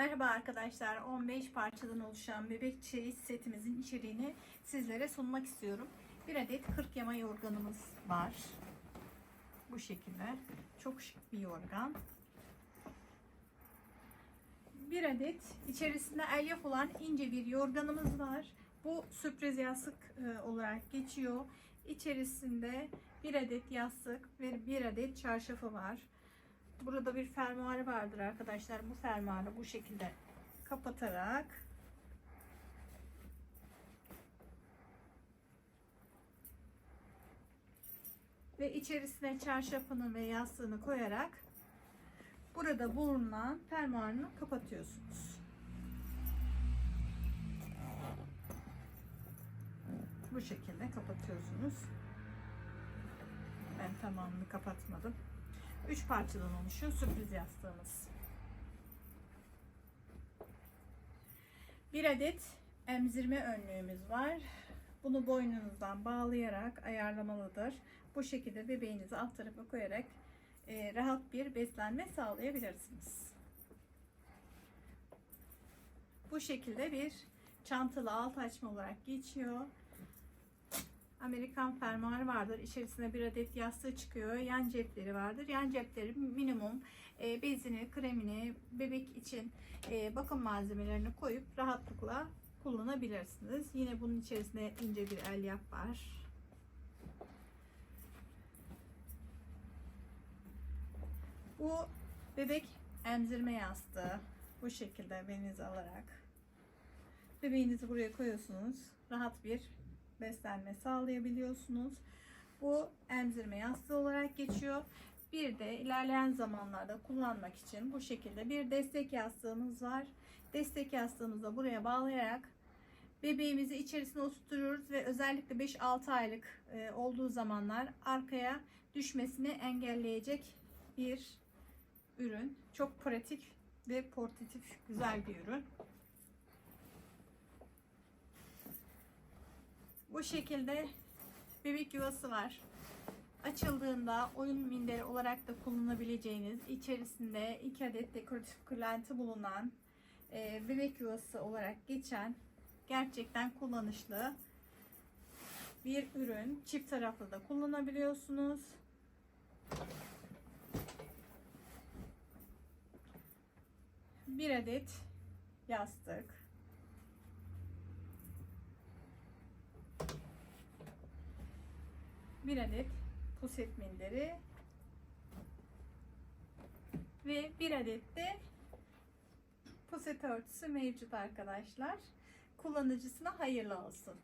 Merhaba arkadaşlar. 15 parçadan oluşan bebek çeyiz setimizin içeriğini sizlere sunmak istiyorum. Bir adet 40 yama yorganımız var. Bu şekilde. Çok şık bir yorgan. Bir adet içerisinde elyaf olan ince bir yorganımız var. Bu sürpriz yastık e, olarak geçiyor. İçerisinde bir adet yastık ve bir adet çarşafı var. Burada bir fermuarı vardır arkadaşlar. Bu fermuarı bu şekilde kapatarak ve içerisine çarşafını ve yastığını koyarak burada bulunan fermuarını kapatıyorsunuz. Bu şekilde kapatıyorsunuz. Ben tamamını kapatmadım. 3 parçadan oluşuyor sürpriz yastığımız. Bir adet emzirme önlüğümüz var. Bunu boynunuzdan bağlayarak ayarlamalıdır. Bu şekilde bebeğinizi alt tarafa koyarak e, rahat bir beslenme sağlayabilirsiniz. Bu şekilde bir çantalı alt açma olarak geçiyor. Amerikan fermuarı vardır. İçerisinde bir adet yastığı çıkıyor. Yan cepleri vardır. Yan cepleri minimum e, bezini, kremini, bebek için e, bakım malzemelerini koyup rahatlıkla kullanabilirsiniz. Yine bunun içerisinde ince bir elyaf var. Bu bebek emzirme yastığı. Bu şekilde belinize alarak bebeğinizi buraya koyuyorsunuz. Rahat bir beslenme sağlayabiliyorsunuz. Bu emzirme yastığı olarak geçiyor. Bir de ilerleyen zamanlarda kullanmak için bu şekilde bir destek yastığımız var. Destek yastığımızı buraya bağlayarak bebeğimizi içerisine oturtuyoruz ve özellikle 5-6 aylık e, olduğu zamanlar arkaya düşmesini engelleyecek bir ürün. Çok pratik ve portatif güzel bir ürün. Bu şekilde bebek yuvası var. Açıldığında oyun minderi olarak da kullanabileceğiniz içerisinde iki adet dekoratif kırlenti bulunan e, bebek yuvası olarak geçen gerçekten kullanışlı bir ürün. Çift taraflı da kullanabiliyorsunuz. Bir adet yastık. Bir adet puset minderi ve bir adet de puset örtüsü mevcut arkadaşlar. Kullanıcısına hayırlı olsun.